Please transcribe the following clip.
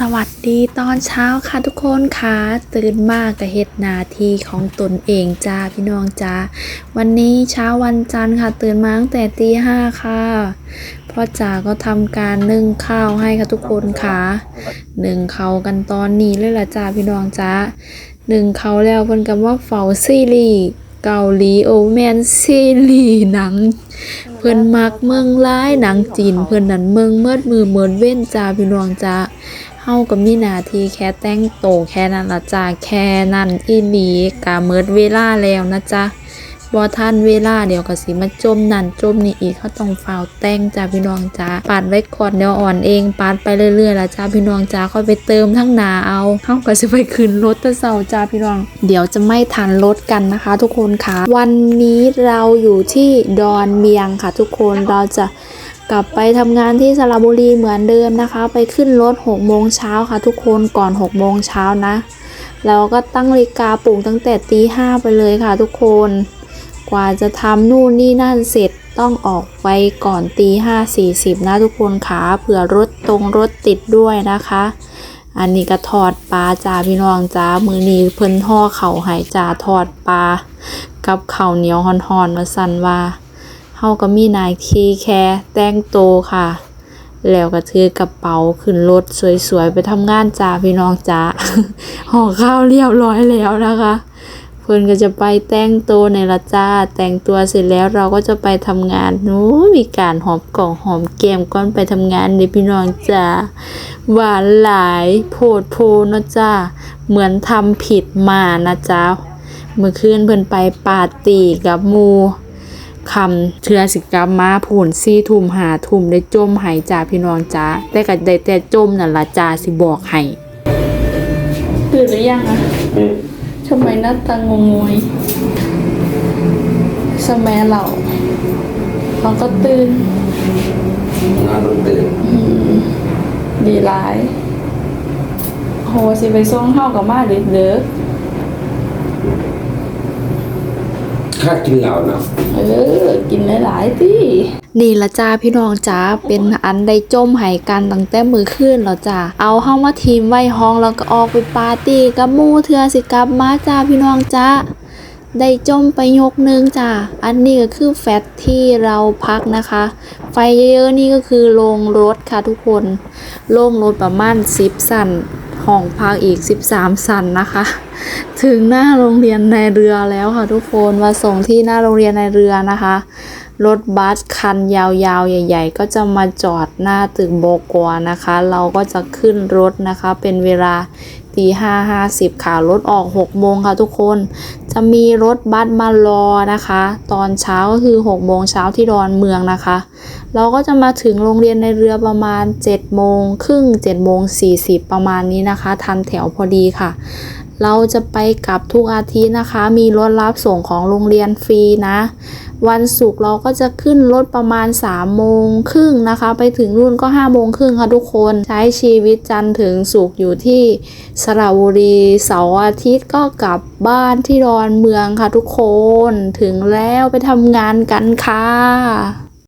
สวัสดีตอนเช้าค่ะทุกคนค่ะตื่นมากกับเฮ็ดหนาทีของตนเองจ้าพี่น้องจ้าวันนี้เช้าวันจันทร์ค่ะ ตื่นมาตั้งแต่ตีห้าค่ะพ่อจ๋าก็ทำการนึ่งข้าวให้ค่ะทุกคนค่ะนึ่งเขากันตอนนี้เลยล่ะจ้าพี่น้องจ้านึ่งเขาแล้วเพิ่นก็ว่าเฝ้าซีรีส์เกาหลีโอแมนซีรีส์หนังเพิ่อนมักเมืองร้ายหนังจีนเพิ่อนนั่นเมืองเมิดมือเมิดเว้นจ้าพี่น้องจ้า เฮาก็มีหน้าที่แค่แต่งโตแค่นั้นละจ้าแค่นั้นอีหลีกะเมิดเวลาแล้วนะจ๊ะบ่ทันเวลาเดี๋ยวก็สิมาจมนั่นจมนี่อีกเขาต้องฝาวแต่งจ้าพี่น้องจ้าปาดไว้ก่อนเดี๋ยวอ่อนเองปาดไปเรื่อยๆละจ้าพี่น้องจ้าค่อยไปเติมทั้งหนาเอาเฮาก็สิไปขึ้นรถตะเช้าจ้าพี่น้อง เดี๋ยวจะไม่ทันรถกันนะคะ ทุกคนค่ะวันนี้เราอยู่ที่ดอนเมียงค่ะ ทุกคนเราจะ กลับไปทำงานที่สระบุรีเหมือนเดิมนะคะ ไปขึ้นรถ6โมงเช้าค่ะ ทุกคนก่อน6โมงเช้านะเราก็ตั้งนาฬิกาปลุกตั้งแต่ตีห้าไปเลยค่ะ ทุกคน กว่าจะทำนู่นนี่นั่นเสร็จต้องออกไปก่อนตีห้าสี่สิบนะทุกคนค่ะเผื่อรถตรงรถติดด้วยนะคะ อันนี้ก็ทอดปลาจ้าพี่น้องจ้ามือนีเพิ่นห่อเข่าหายจ้าทอดปลากับเข้าเหนียวห่อนๆมาสั่นว่าาก็มีนายคีแคแต่งโตวค่ะ แล้วก็ถือกระเป๋าขึ้นรถสวยๆ ไปทำงานจ้าพี่น้องจ้าห่อข้าวเรียบร้อยแล้วนะคะเพื่อนก็จะไปแต่งตัวในละจ้า แต่งตัวเสร็จแล้วเราก็จะไปทำงานนู้มีการหอมกล่องหอมแก้มก่อนไปทำงานเด้พี่น้องจ้าหวานหลายโพดโพนะจ้าเหมือนทำผิดมานะจ้าเมื่อคืนเพิ่อนไปปาร์ตี้กับมู คำเทือสิกรรมมาผูนซี่ทุ่มหาทุ่มได้จมใหายจ้าพี่น้องจ้าแต่ก็ได้แต่จมนั่นละจ้าสิบอกให้ตื่นหรือยังอะทำไมหน้าตางงงวยสมัยเราเขาก็ตื่นนอนต้องตื่นดีร้ายโหสิไปส่งเข้ากับมาดึกเด้อข้ากินเหล้าเนาะเออ กินหลายๆตินี่ละจ้าพี่น้องจ้าเป็นอันได้จมใหายกันตั้งแต่มือคืนแล้วจ้าเอาเข้ามาทีมไว้ห้องแล้วก็ออกไปปาร์ตี้กับหมู่เทือสิกลับมาจ้าพี่น้องจ้าได้จมไปยกหนึงจ้ะ อันนี้ก็คือแฟตที่เราพักนะคะ ไฟเยอะๆนี่ก็คือโรงรถค่ะทุกคนโรงรถประมาณ10สัน ห้องพักอีก 13 สันนะคะ ถึงหน้าโรงเรียนในเรือแล้วค่ะทุกคนมาส่งที่หน้าโรงเรียนในเรือนะคะ รถบัสคันยาวๆ ใหญ่ ๆ ก็จะมาจอดหน้าตึกโบกัวนะคะ เราก็จะขึ้นรถนะคะเป็นเวลา ตีห้าห้าสิบค่ะ รถออกหกโมงค่ะทุกคน จะมีรถบัสมารอนะคะ ตอนเช้าก็คือ6โมงเช้าที่ดอนเมืองนะคะ เราก็จะมาถึงโรงเรียนในเรือประมาณ7โมงครึ่ง7โมง40ประมาณนี้นะคะ ทันแถวพอดีค่ะ เราจะไปกลับทุกอาทิตย์นะคะ มีรถรับส่งของโรงเรียนฟรีนะ วันศุกร์เราก็จะขึ้นรถประมาณ3โมงครึ่งนะคะ ไปถึงรุ่นก็5โมงครึ่งค่ะทุกคนใช้ชีวิตจันทร์ถึงศุกร์อยู่ที่สระบุรีเสาร์อาทิตย์ก็กลับบ้านที่ดอนเมืองค่ะทุกคน ถึงแล้วไปทำงานกันค่ะ